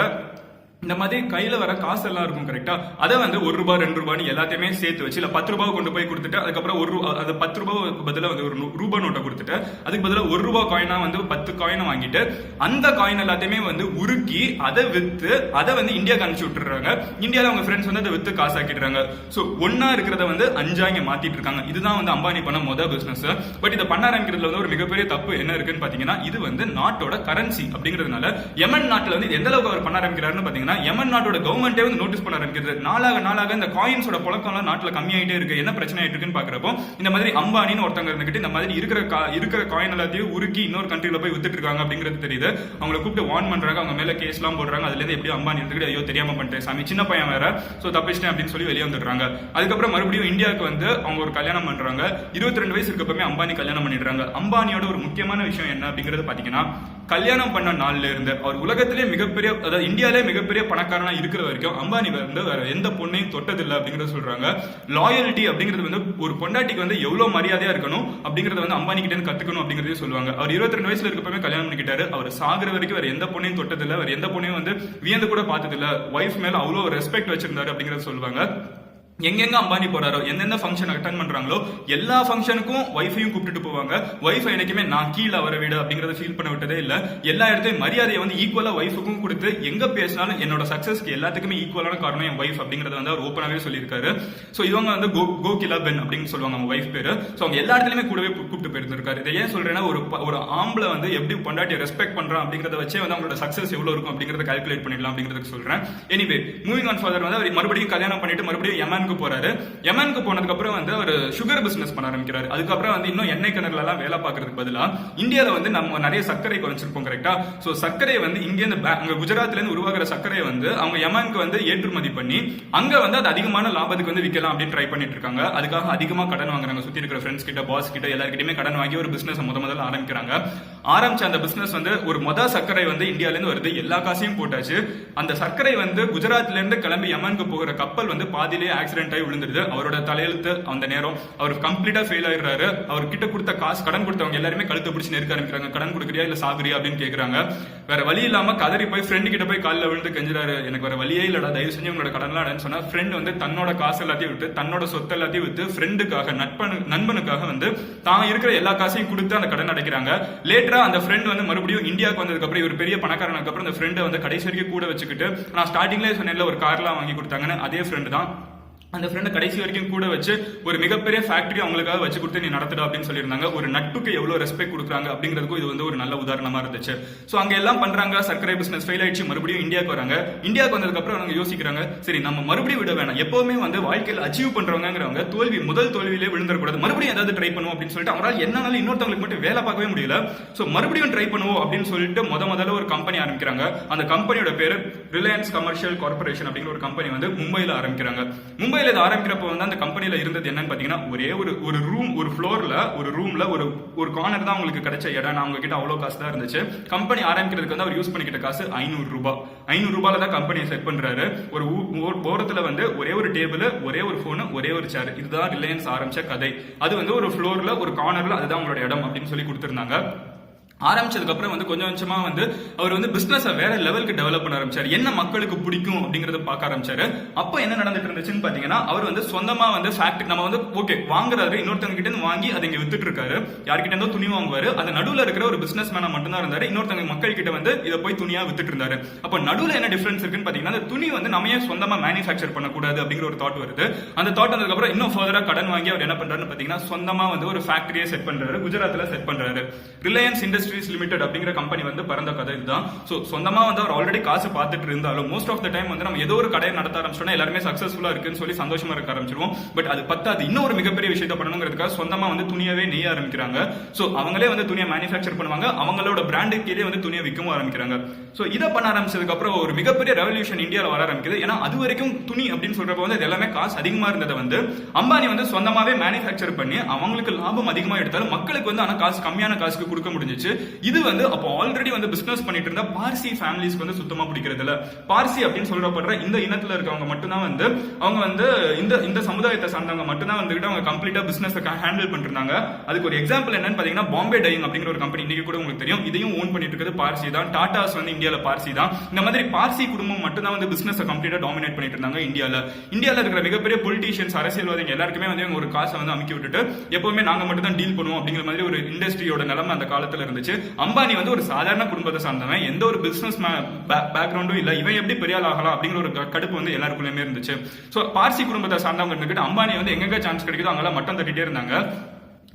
இந்த மாதிரி கையில வர காசு எல்லாம் இருக்கும் கரெக்டா அதை வந்து ஒரு ரூபாய் ரெண்டு ரூபான்னு எல்லாத்தையுமே சேர்த்து வச்சு இல்ல பத்து ரூபாய் கொண்டு போய் கொடுத்துட்டு அதுக்கப்புறம் ஒரு ரூபா அது பத்து ரூபாய்க்கு பதிலாக வந்து ஒரு ரூபா ரூபாய் நோட்டை கொடுத்துட்டு அதுக்கு பதிலாக ஒரு ரூபாய் காயினா வந்து பத்து காயினை வாங்கிட்டு அந்த காயின் எல்லாத்தையுமே வந்து உருக்கி அதை வித்து அதை வந்து இந்தியாவுக்கு அனுப்பிச்சு விட்டுறாங்க இந்தியால அவங்க ஃப்ரெண்ட்ஸ் வந்து அதை வித்து காசாக்கிடுறாங்க. ஸோ ஒன்னா இருக்கிறத வந்து அஞ்சா இங்க மாத்திட்டு இருக்காங்க. இதுதான் வந்து அம்பானி பண்ண மொதல் பிசினஸ் பட் இதை பண்ண ஆரம்பிக்கிறதுல வந்து ஒரு மிகப்பெரிய தப்பு என்ன இருக்குன்னு பாத்தீங்கன்னா இது வந்து நாட்டோட கரன்சி அப்படிங்கிறதுனால யமன் நாட்டில் வந்து எந்த அளவுக்கு அவர் பண்ண ஆரம்பிக்கிறாருன்னு பாத்தீங்கன்னா ஆரம்பிக்கிறாங்கன்னா யமன் நாட்டோட கவர்மெண்டே வந்து நோட்டீஸ் பண்ண ஆரம்பிக்கிறது. நாளாக நாளாக இந்த காயின்ஸோட புழக்கம்லாம் நாட்டில் கம்மியாயிட்டே இருக்கு. என்ன பிரச்சனை ஆயிட்டு இருக்குன்னு பாக்குறப்போ இந்த மாதிரி அம்பானின்னு ஒருத்தங்க இருந்துகிட்டு இந்த மாதிரி இருக்கிற கா- இருக்கிற காயின் எல்லாத்தையும் உருக்கி இன்னொரு கண்ட்ரில போய் வித்துட்டு இருக்காங்க அப்படிங்கிறது தெரியுது. அவங்கள கூப்பிட்டு வார்ன் பண்றாங்க. அவங்க மேல கேஸ்லாம் போடுறாங்க. அதுல இருந்து எப்படி அம்பானி இருந்துகிட்டு ஐயோ தெரியாம பண்ணிட்டேன் சாமி சின்ன பையன் வேற. சோ தப்பிச்சிட்டேன் அப்படின்னு சொல்லி வெளியே வந்துடுறாங்க. அதுக்கப்புறம் மறுபடியும் இந்தியாவுக்கு வந்து அவங்க ஒரு கல்யாணம் பண்றாங்க. இருபத்தி ரெண்டு வயசு இருக்கப்பமே அம்பானி கல்யாணம் பண்ணிடுறாங்க. அம்பானியோட ஒரு முக்கியமான விஷயம் என்ன அப்படிங்கிறது பாத்தீங்கன்னா கல்யாணம் பண்ண நாள்ல இருந்து அவர் உலகத்திலே மிகப்பெரிய அதாவது இந்தியாவிலே மிகப்பெரிய பணக்காரனா இருக்கிற வரைக்கும் அம்பானி வந்து வேற எந்த பொண்ணையும் தொட்டதில்லை அப்படிங்கறத சொல்றாங்க. லாயல்ட்டி அப்படிங்கிறது வந்து ஒரு பொண்டாட்டிக்கு வந்து எவ்வளவு மரியாதையா இருக்கணும் அப்படிங்கறத வந்து அம்பானி கிட்ட கத்துக்கணும் அப்படிங்கறதே சொல்லுவாங்க. அவர் இருபத்தி ரெண்டு வயசுல இருக்கப்பவே கல்யாணம் பண்ணிக்கிட்டாரு. அவர் சாகுற வரைக்கும் வேற எந்த பொண்ணையும் தொட்டதில்லை. வேற எந்த பொண்ணையும் வந்து வியந்து கூட பார்த்ததில்லை. ஒய்ஃப் மேல அவ்வளவு ரெஸ்பெக்ட் வச்சிருந்தாரு அப்படிங்கறத சொல்லுவாங்க. எங்கெங்க அம்பானி போறாரோ எந்தெந்த ஃபங்க்ஷன் அட்டன் பண்றாங்களோ எல்லா ஃபங்க்ஷனுக்கும் ஒய்ஃபையும் கூப்பிட்டுட்டு போவாங்க. ஒய்ஃப் என்னைக்குமே நான் கீழே வர வீடு அப்படிங்கறத ஃபீல் பண்ண விட்டதே இல்ல. எல்லா இடத்தையும் மரியாதையை வந்து ஈக்குவலா ஒய்ஃபுக்கும் கொடுத்து எங்க பேசினாலும் என்னோட சக்சஸ்க்கு எல்லாத்துக்குமே ஈக்குவலான காரணம் என் ஒய்ஃப் அப்படிங்கறத வந்து அவர் ஓப்பனாவே சொல்லியிருக்காரு. சோ இவங்க வந்து கோ கோகிலா பென் அப்படின்னு சொல்லுவாங்க அவங்க ஒய்ஃப் பேரு. சோ அவங்க எல்லா இடத்துலயுமே கூடவே கூப்பிட்டு போயிருந்திருக்காரு. இதை ஏன் சொல்றேன்னா ஒரு ஒரு ஆம்பளை வந்து எப்படி பொண்டாட்டியை ரெஸ்பெக்ட் பண்றான் அப்படிங்கறத வச்சே வந்து அவங்களோட சக்சஸ் எவ்வளவு இருக்கும் அப்படிங்கறத கால்குலேட் பண்ணிடலாம் அப்படிங்கறதுக்கு சொல்றேன். எனிவே மூவிங் ஆன் ஃபாதர் வந்து அவர் மறுபடியும் கல்யாணம் பண்ணிட்டு மறுபடியும் யமனுக்கு போறாரு. யமனுக்கு போனதுக்கு அப்புறம் வந்து அவர் சுகர் பிசினஸ் பண்ண ஆரம்பிக்கிறாரு. அதுக்கப்புறம் வந்து இன்னும் எண்ணெய் கிணறுல எல்லாம் வேலை பார்க்கறதுக்கு பதிலா இந்தியால வந்து நம்ம நிறைய சர்க்கரை குறைச்சிருப்போம் கரெக்டா சோ சர்க்கரையை வந்து இங்க இருந்து அங்க குஜராத்ல இருந்து உருவாகிற சர்க்கரையை வந்து அவங்க யமனுக்கு வந்து ஏற்றுமதி பண்ணி அங்க வந்து அது அதிகமான லாபத்துக்கு வந்து விற்கலாம் அப்படின்னு ட்ரை பண்ணிட்டு இருக்காங்க. அதுக்காக அதிகமா கடன் வாங்குறாங்க. சுத்தி இருக்கிற ஃப்ரெண்ட்ஸ் கிட்ட பாஸ் கிட்ட எல்லாருக்கிட்டயுமே கடன் வாங்கி ஒரு பிசினஸ் முத முதல்ல ஆரம்பிக்கிறாங்க. ஆரம்பிச்ச அந்த பிசினஸ் வந்து ஒரு மொத சர்க்கரை வந்து இந்தியால இருந்து வருது. எல்லா காசையும் போட்டாச்சு. அந்த சர்க்கரை வந்து குஜராத்ல இருந்து கிளம்பி யமனுக்கு போகிற கப்பல் வந்து பாதியிலேயே ஆக்சிடென்ட் ஆகி விழுந்துருது அவரோட தலையெழுத்து அந்த நேரம் அவர் கம்ப்ளீட்டா ஃபெயில் ஆயிடுறாரு. அவர் கிட்ட கொடுத்த காசு கடன் கொடுத்தவங்க எல்லாருமே கழுத்தை பிடிச்சி நெருக்க ஆரம்பிக்கிறாங்க. கடன் கொடுக்குறியா இல்ல சாகுறியா அப்படின்னு கேக்குறாங்க. வேற வழி இல்லாம கதறி போய் ஃப்ரெண்டு கிட்ட போய் காலில் விழுந்து கெஞ்சுறாரு. எனக்கு வேற வழியே இல்லடா தயவு செஞ்சு உங்களோட கடன்லாம் அடைன்னு சொன்னா ஃப்ரெண்ட் வந்து தன்னோட காசு எல்லாத்தையும் விட்டு தன்னோட சொத்து எல்லாத்தையும் விட்டு ஃப்ரெண்டுக்காக நட்பனு நண்பனுக்காக வந்து தான் இருக்கிற எல்லா காசையும் கொடுத்து அந்த கடன் அடைக்கிறாங்க. லேட்டரா அந்த ஃப்ரெண்ட் வந்து மறுபடியும் இந்தியாவுக்கு வந்ததுக்கு அப்புறம் ஒரு பெரிய பணக்காரனுக்கு அப்புறம் அந்த ஃப்ரெண்டை வந்து கடைசி வரைக்கும் கூட வச்சுக்கிட்டு நான் ஸ்டார்டிங்லேயே சொன்னேன்ல ஒரு கார்லாம் வாங்கி கொடுத்தாங்கன்னு அதே ஃப்ரெண்டு தான். அந்த ஃப்ரெண்டை கடைசி வரைக்கும் கூட வச்சு ஒரு மிகப்பெரிய ஃபேக்டரி அவங்களுக்காக வச்சு கொடுத்து நீ நடத்துடா அப்படின்னு சொல்லியிருந்தாங்க. ஒரு நட்புக்கு எவ்வளவு ரெஸ்பெக்ட் கொடுக்குறாங்க அப்படிங்கிறதுக்கும் இது வந்து ஒரு நல்ல உதாரணமாக இருந்துச்சு. ஸோ அங்கே எல்லாம் பண்றாங்க சர்க்கரை பிஸ்னஸ் ஃபெயில் ஆயிடுச்சு மறுபடியும் இந்தியாவுக்கு வராங்க. இந்தியாவுக்கு வந்ததுக்கு அப்புறம் அவங்க யோசிக்கிறாங்க சரி நம்ம மறுபடியும் விட வேணாம். எப்போவுமே வந்து வாழ்க்கையில் அச்சீவ் பண்ணுறவங்கிறவங்க தோல்வி முதல் தோல்வியிலே விழுந்துடக்கூடாது மறுபடியும் ஏதாவது ட்ரை பண்ணுவோம் அப்படின்னு சொல்லிட்டு அவரால் என்னாலும் இன்னொருத்தவங்களுக்கு மட்டும் வேலை பார்க்கவே முடியல. ஸோ மறுபடியும் ட்ரை பண்ணுவோம் அப்படின்னு சொல்லிட்டு முத முதல்ல ஒரு கம்பெனி ஆரம்பிக்கிறாங்க. அந்த கம்பெனியோட பேரு ரிலையன்ஸ் கமர்ஷியல் கார்பரேஷன் அப்படிங்கிற ஒரு கம்பெனி வந்து மும்பையில் ஆரம்பிக்கிறாங்க. மும்பை மும்பைல இது ஆரம்பிக்கிறப்ப வந்து அந்த கம்பெனியில இருந்தது என்னன்னு பாத்தீங்கன்னா ஒரே ஒரு ஒரு ரூம் ஒரு ஃப்ளோர்ல ஒரு ரூம்ல ஒரு ஒரு கார்னர் தான் உங்களுக்கு கிடைச்ச இடம். நான் அவங்க கிட்ட அவ்வளவு காசு தான் இருந்துச்சு. கம்பெனி ஆரம்பிக்கிறதுக்கு வந்து அவர் யூஸ் பண்ணிக்கிட்ட காசு ஐநூறு ரூபாய் ஐநூறு ரூபாயில தான் கம்பெனியை செட் பண்றாரு. ஒரு ஊ- ஓரத்துல வந்து ஒரே ஒரு டேபிள் ஒரே ஒரு ஃபோனு ஒரே ஒரு சேர் இதுதான் ரிலையன்ஸ் ஆரம்பிச்ச கதை. அது வந்து ஒரு ஃப்ளோர்ல ஒரு கார்னர்ல அதுதான் உங்களோட இடம் அப்படின்னு சொல்லி கொடுத்திருந்தாங்க. ஆரம்பிச்சதுக்கப்புறம் வந்து கொஞ்சம் கொஞ்சமாக வந்து அவர் வந்து பிஸ்னஸை வேற லெவலுக்கு டெவலப் பண்ண ஆரம்பிச்சார். என்ன மக்களுக்கு பிடிக்கும் அப்படிங்கறத பார்க்க ஆரம்பிச்சாரு. அப்போ என்ன நடந்துட்டு இருந்துச்சுன்னு பார்த்தீங்கன்னா அவர் வந்து சொந்தமாக வந்து ஃபேக்ட்ரி நம்ம வந்து ஓகே வாங்குறாரு இன்னொருத்தவங்க கிட்ட இருந்து வாங்கி அதை இங்கே வித்துட்டு இருக்காரு. யார்கிட்ட இருந்தோ துணி வாங்குவாரு. அந்த நடுவில் இருக்கிற ஒரு பிஸ்னஸ் மேனாக மட்டும்தான் இருந்தார். இன்னொருத்தங்க இன்னொருத்தவங்க மக்கள் கிட்ட வந்து இதை போய் துணியாக வித்துட்டு இருந்தாரு. அப்போ நடுவில் என்ன டிஃபரன்ஸ் இருக்குன்னு பார்த்தீங்கன்னா அந்த துணி வந்து நம்ம ஏன் சொந்தமாக மேனுஃபேக்சர் பண்ணக்கூடாது அப்படிங்கிற ஒரு தாட் வருது. அந்த தாட் வந்ததுக்கப்புறம் இன்னும் ஃபர்தராக கடன் வாங்கி அவர் என்ன பண்ணுறாருன்னு பார்த்தீங்கன்னா சொந்தமாக வந்து ஒரு ஃபேக்டரியை செட் பண்ணுறாரு குஜராத்தில் செட் பண்ணுறாரு ரிலையன்ஸ் இண்டஸ்ட்ரி இண்டஸ்ட்ரீஸ் லிமிடெட் அப்படிங்கிற கம்பெனி வந்து பிறந்த கதை இதுதான். ஸோ சொந்தமாக வந்து அவர் ஆல்ரெடி காசு பார்த்துட்டு இருந்தாலும் மோஸ்ட் ஆஃப் த டைம் வந்து நம்ம ஏதோ ஒரு கடையை நடத்த ஆரம்பிச்சோம்னா எல்லாருமே சக்ஸஸ்ஃபுல்லாக இருக்குன்னு சொல்லி சந்தோஷமா இருக்க ஆரம்பிச்சிருவோம். பட் அது பத்தாது. இன்னும் ஒரு மிகப்பெரிய விஷயத்தை பண்ணணுங்கிறதுக்காக சொந்தமாக வந்து துணியவே நெய்ய ஆரம்பிக்கிறாங்க. ஸோ அவங்களே வந்து துணியை மேனுஃபேக்சர் பண்ணுவாங்க. அவங்களோட பிராண்டு கீழே வந்து துணியை விற்கவும் ஆரம்பிக்கிறாங்க. ஸோ இதை பண்ண ஆரம்பிச்சதுக்கு அப்புறம் ஒரு மிகப்பெரிய ரெவல்யூஷன் இந்தியாவில் வர ஆரம்பிக்குது. ஏன்னா அது வரைக்கும் துணி அப்படின்னு சொல்றப்ப வந்து எல்லாமே காசு அதிகமா இருந்ததை வந்து அம்பானி வந்து சொந்தமாவே மேனுஃபேக்சர் பண்ணி அவங்களுக்கு லாபம் அதிகமாக எடுத்தாலும் மக்களுக்கு வந்து ஆனால் காசு கம்மியான காசுக்கு கொடுக்க முடிஞ்சுச்சு. இது வந்து அப்போ ஆல்ரெடி வந்து பிசினஸ் பண்ணிட்டு இருந்த பார்சி ஃபேமிலிஸ்க்கு வந்து சுத்தமா பிடிக்கிறது இல்ல. பார்சி அப்படின்னு சொல்லப்படுற இந்த இனத்துல இருக்கவங்க மட்டும்தான் வந்து அவங்க வந்து இந்த இந்த சமுதாயத்தை சார்ந்தவங்க மட்டும்தான் வந்துகிட்டு அவங்க கம்ப்ளீட்டா பிசினஸ் ஹேண்டில் பண்ணிருந்தாங்க அதுக்கு ஒரு எக்ஸாம்பிள் என்னன்னு பாத்தீங்கன்னா பாம்பே டையிங் அப்படிங்கிற ஒரு கம்பெனி இன்னைக்கு கூட உங்களுக்கு தெரியும். இதையும் ஓன் பண்ணிட்டு இருக்கிறது பார்சி தான். டாடாஸ் வந்து இந்தியால பார்சி தான். இந்த மாதிரி பார்சி குடும்பம் மட்டும்தான் வந்து பிசினஸ் கம்ப்ளீட்டா டாமினேட் பண்ணிட்டு இருந்தாங்க இந்தியால. இந்தியால இருக்கிற மிகப்பெரிய பொலிட்டீஷியன்ஸ் அரசியல்வாதிகள் எல்லாருக்குமே வந்து ஒரு காசை வந்து அமுக்கி விட்டுட்டு எப்பவுமே நாங்க மட்டும் தான் டீல் பண்ணுவோம் அப்படிங்கிற மாதிரி ஒரு இண்டஸ்ட்ரியோட நிலைமை அந்த காலத்துல இருந்துச்சு. அம்பானி வந்து ஒரு சாதாரண குடும்பத்தை சார்ந்தவன். எந்த ஒரு பிசினஸ் பேக்ரவுண்டும் இல்ல. இவன் எப்படி பெரிய ஆள் ஆகலாம் அப்படிங்கிற ஒரு கடுப்பு வந்து எல்லாருக்குள்ளயுமே இருந்துச்சு. சோ பார்சி குடும்பத்தை சார்ந்தவங்க இருந்துகிட்டு அம்பானி வந்து எங்கெங்க சான்ஸ் கிடைக்குதோ அங்கெல்லாம் மட்டம் தட்டிட்டே இருந்தாங்க.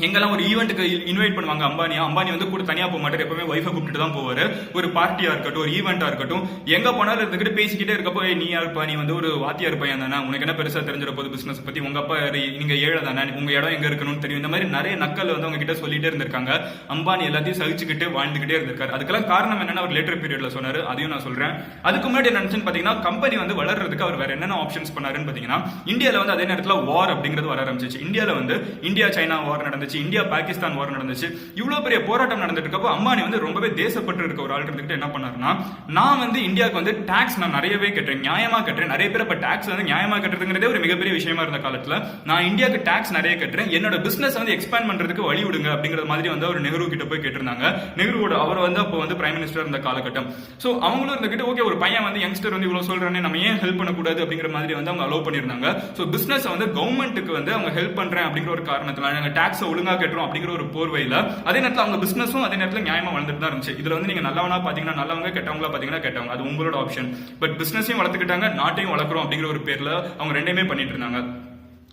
எங்கெல்லாம் ஒரு ஈவெண்ட்டுக்கு இன்வைட் பண்ணுவாங்க அம்பானியா அம்பானி வந்து கூட தனியாக போக மாட்டார் எப்பவுமே ஒய்ஃபை கூப்பிட்டு தான் போவார். ஒரு பார்ட்டியாக இருக்கட்டும் ஒரு ஈவெண்ட்டாக இருக்கட்டும் எங்கே போனாலும் இருந்துக்கிட்டு பேசிக்கிட்டே இருக்கப்போ நீ யாருப்பா நீ வந்து ஒரு வாத்தியார் பையன் தானே உனக்கு என்ன பெருசாக தெரிஞ்சிட போது பிஸ்னஸ் பற்றி உங்கள் அப்பா நீங்கள் ஏழை தானே உங்கள் இடம் எங்கே இருக்கணும்னு தெரியும். இந்த மாதிரி நிறைய நக்கல் வந்து அவங்க கிட்ட சொல்லிட்டே இருந்திருக்காங்க. அம்பானி எல்லாத்தையும் சகிச்சுக்கிட்டு வாழ்ந்துகிட்டே இருந்திருக்காரு. அதுக்கெல்லாம் காரணம் என்னன்னா அவர் லேட்டர் பீரியடில் சொன்னார். அதையும் நான் சொல்கிறேன் அதுக்கு முன்னாடி என்ன பார்த்தீங்கன்னா கம்பெனி வந்து வளர்றதுக்கு அவர் வேற என்னென்ன ஆப்ஷன்ஸ் பண்ணாருன்னு பார்த்தீங்கன்னா இந்தியாவில் வந்து அதே நேரத்தில் வார் அப்படிங்கிறது வர ஆரம்பிச்சிச்சு. இந்தியாவில் வந்து இந்தியா சைனா வார் நடந்துச்சு. இந்தியா பாகிஸ்தான் வார் நடந்துச்சு இவ்வளவு பெரிய போராட்டம் நடந்துட்டு இருக்கப்போ அம்பானி வந்து ரொம்பவே தேசப்பட்டு இருக்க ஒரு ஆள் என்ன பண்ணாருன்னா நான் வந்து இந்தியாவுக்கு வந்து டாக்ஸ் நான் நிறையவே கட்டுறேன் நியாயமா கட்டுறேன். நிறைய பேர் இப்ப டாக்ஸ் வந்து நியாயமா கட்டுறதுங்கிறதே ஒரு மிகப்பெரிய விஷயமா இருந்த காலத்துல. நான் இந்தியாவுக்கு டாக்ஸ் நிறைய கட்டுறேன். என்னோட பிசினஸ் வந்து எக்ஸ்பேண்ட் பண்றதுக்கு வழி விடுங்க அப்படிங்கிற மாதிரி வந்து அவர் நெஹ்ரு கிட்ட போய் கேட்டிருந்தாங்க. நெஹ்ருவோட அவர் வந்து அப்போ வந்து பிரைம் மினிஸ்டர் இருந்த காலகட்டம். சோ அவங்களும் இருந்துகிட்டு ஓகே ஒரு பையன் வந்து யங்ஸ்டர் வந்து இவ்வளவு சொல்றானே நம்ம ஏன் ஹெல்ப் பண்ணக்கூடாது? அப்படிங்கிற மாதிரி வந்து அவங்க அலோவ் பண்ணிருந்தாங்க சோ பிசினஸ் வந்து கவர்மெண்ட்டுக்கு வந்து அவங்க ஹெல்ப் பண்றேன் அப்படிங்கிற ஒரு காரணத்துல நாங்க டாக்ஸ் ஒழுங்கா கட்டுறோம் அப்படிங்கிற ஒரு போர்வையில அதே நேரத்துல அவங்க பிசினஸும் அதே நேரத்துல நியாயமா வளர்ந்துட்டு தான் இருந்துச்சு. இதுல வந்து நீங்க நல்லவனா பாத்தீங்கன்னா நல்லவங்க கெட்டவங்களா பாத்தீங்கன்னா கெட்டவங்க. அது உங்களோட ஆப்ஷன் பட் பிசினஸையும் வளர்த்துக்கிட்டாங்க நாட்டையும் வளர்க்குறோம் அப்படிங்கிற ஒரு பேர்ல அவங்க ரெண்டையுமே பண்ணிட்டு இருந்தாங்க.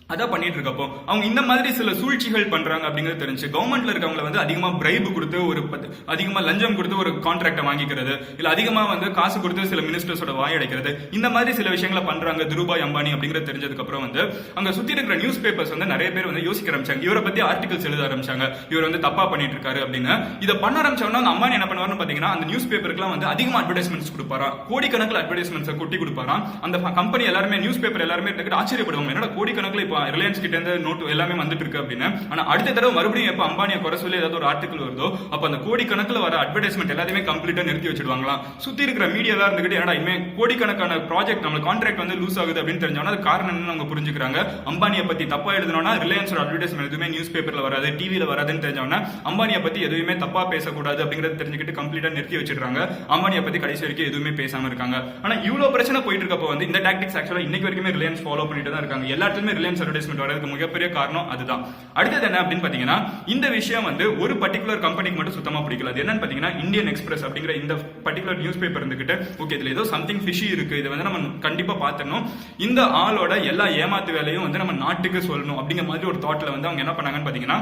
அதான் பண்ணிட்டு இருக்கப்போ அவங்க இந்த மாதிரி சில சூழ்ச்சிகள் பண்றாங்க அப்படிங்கிறது தெரிஞ்சு கவர்மெண்ட்ல இருக்கவங்களை வந்து அதிகமா பிரைப் கொடுத்து ஒரு பத்து- அதிகமா லஞ்சம் கொடுத்து ஒரு கான்ட்ராக்டை வாங்கிக்கிறது இல்ல அதிகமா வந்து காசு கொடுத்து சில மினிஸ்டர்ஸோட வாய் அடைக்கிறது இந்த மாதிரி சில விஷயங்களை பண்றாங்க திருபாய் அம்பானி அப்படிங்கிறது தெரிஞ்சதுக்கு அப்புறம் வந்து அங்க சுத்தி இருக்கிற நியூஸ் பேப்பர்ஸ் வந்து நிறைய பேர் வந்து யோசிக்க ஆரம்பிச்சாங்க. இவரை பத்தி ஆர்டிகல்ஸ் எழுத ஆரம்பிச்சாங்க. இவர் வந்து தப்பா பண்ணிட்டு இருக்காரு அப்படின்னு. இதை பண்ண ஆரம்பிச்சோம்னா அந்த அம்பானி என்ன பண்ணுவாருன்னு பாத்தீங்கன்னா அந்த நியூஸ் பேப்பருக்குலாம் வந்து அதிகமா அட்வர்டைஸ்மெண்ட்ஸ் கொடுப்பாரா? கோடிக்கணக்கில் அட்வர்டைஸ்மெண்ட்ஸ் கொட்டி கொடுப்பாராம் அந்த கம்பெனி எல்லாருமே நியூஸ் பேப்பர் எல்லாருமே ஆச்சரியப்படுவாங்க. என்னடா கோடிக்கணக்கில் இப்போ ரிலையன்ஸ் கிட்ட இருந்து நோட்டு எல்லாமே வந்துட்டு இருக்கு அப்படின்னு. ஆனா அடுத்த தடவை மறுபடியும் எப்ப அம்பானியை குறை சொல்லி ஏதாவது ஒரு ஆர்டிகல் வருதோ அப்ப அந்த கோடிக்கணக்கில் வர அட்வர்டைஸ்மெண்ட் எல்லாத்தையுமே கம்ப்ளீட்டா நிறுத்தி வச்சிடுவாங்களாம். சுத்தி இருக்கிற மீடியா எல்லாம் இருந்துகிட்டு ஏன்னா இனிமே கோடிக்கணக்கான ப்ராஜெக்ட் நம்ம கான்ட்ராக்ட் வந்து லூஸ் ஆகுது அப்படின்னு தெரிஞ்சோம்னா அது காரணம் என்னன்னு அவங்க புரிஞ்சுக்கிறாங்க. அம்பானியை பத்தி தப்பா எழுதணும்னா ரிலையன்ஸோட அட்வர்டைஸ்மெண்ட் எதுவுமே நியூஸ் பேப்பர்ல வராது டிவியில வராதுன்னு தெரிஞ்சோம்னா அம்பானியை பத்தி எதுவுமே தப்பா பேசக்கூடாது அப்படிங்கறத தெரிஞ்சுக்கிட்டு கம்ப்ளீட்டா நிறுத்தி வச்சிடுறாங்க. அம்பானியை பத்தி கடைசி வரைக்கும் எதுவுமே பேசாம இருக்காங்க. ஆனா இவ்வளவு பிரச்சனை போயிட்டு இருக்கப்போ வந்து இந்த டாக்டிக்ஸ் ஆக்சுவலா இன்னைக்கு வரைக்குமே ரிலையன்ஸ் ஃபாலோ பண்ணிட்டு தான் இருக்காங்க. எல்லா இடத்துலயுமே ரிலையன்ஸ் அட்வர்டைஸ்மெண்ட் வரதுக்கு மிகப்பெரிய காரணம் அதுதான். அடுத்தது என்ன அப்படின்னு பாத்தீங்கன்னா இந்த விஷயம் வந்து ஒரு பர்டிகுலர் கம்பெனிக்கு மட்டும் சுத்தமா பிடிக்கல. அது என்னன்னு பாத்தீங்கன்னா இந்தியன் எக்ஸ்பிரஸ் அப்படிங்கிற இந்த பர்டிகுலர் நியூஸ் பேப்பர் இருந்துகிட்டு ஓகே இதுல ஏதோ சம்திங் ஃபிஷி இருக்கு. இதை வந்து நம்ம கண்டிப்பா பார்த்தணும் இந்த ஆளோட எல்லா ஏமாத்து வேலையும் வந்து நம்ம நாட்டுக்கு சொல்லணும் அப்படிங்கிற மாதிரி ஒரு தாட்ல வந்து அவங்க என்ன பண்ணாங்கன்னு பாத்தீங்கன்னா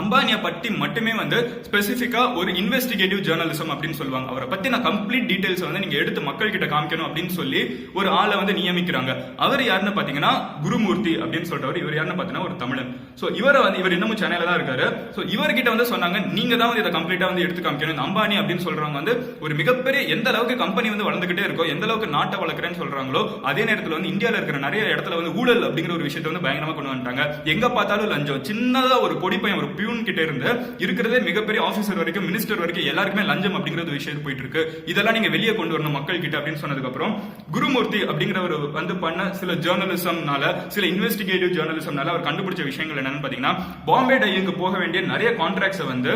அம்பானியை பற்றி மட்டுமே வந்து ஸ்பெசிஃபிக்காக ஒரு இன்வெஸ்டிகேட்டிவ் ஜேர்னலிசம் அப்படின்னு சொல்லுவாங்க. அவரை பற்றி நான் கம்ப்ளீட் டீடைல்ஸ் வந்து நீங்கள் எடுத்து மக்கள் கிட்ட காமிக்கணும் அப்படின்னு சொல்லி ஒரு ஆளை வந்து நியமிக்கிறாங்க. அவர் யாருன்னு பார்த்தீங்கன்னா குருமூர்த்தி அப்படின்னு சொல்றவர். இவர் யாருன்னு பார்த்தீங்கன்னா ஒரு தமிழன். ஸோ இவரை வந்து இவர் இன்னமும் சென்னையில தான் இருக்காரு. ஸோ இவர்கிட்ட வந்து சொன்னாங்க நீங்க தான் வந்து இதை கம்ப்ளீட்டாக வந்து எடுத்து காமிக்கணும். இந்த அம்பானி அப்படின்னு சொல்றவங்க வந்து ஒரு மிகப்பெரிய எந்த அளவுக்கு கம்பெனி வந்து வளர்ந்துகிட்டே இருக்கோ எந்த அளவுக்கு நாட்டை வளர்க்குறேன்னு சொல்கிறாங்களோ அதே நேரத்தில் வந்து இந்தியாவில் இருக்கிற நிறைய இடத்துல வந்து ஊழல் அப்படிங்கிற ஒரு விஷயத்தை வந்து பயங்கரமாக கொண்டு வந்துட்டாங்க. எங்கே பார்த்தாலும் லஞ்சம். சின்னதாக ஒரு பொடி பையன் ஒரு பியூன் கிட்ட இருந்து இருக்கிறதே மிகப்பெரிய ஆபீசர் வரைக்கும் மினிஸ்டர் வரைக்கும் எல்லாருக்குமே லஞ்சம் அப்படிங்கிறது விஷயம் போயிட்டு இருக்கு. இதெல்லாம் நீங்க வெளியே கொண்டு வரணும் மக்கள் கிட்ட அப்படின்னு சொன்னதுக்கு அப்புறம் குருமூர்த்தி அப்படிங்கிறவர் வந்து பண்ண சில ஜேர்னலிசம்னால சில இன்வெஸ்டிகேட்டிவ் ஜேர்னலிசம்னால அவர் கண்டுபிடிச்ச விஷயங்கள் என்னன்னு பாத்தீங்கன்னா பாம்பே டையுக்கு போக வேண்டிய நிறைய கான்ட்ராக்ட்ஸை வந்து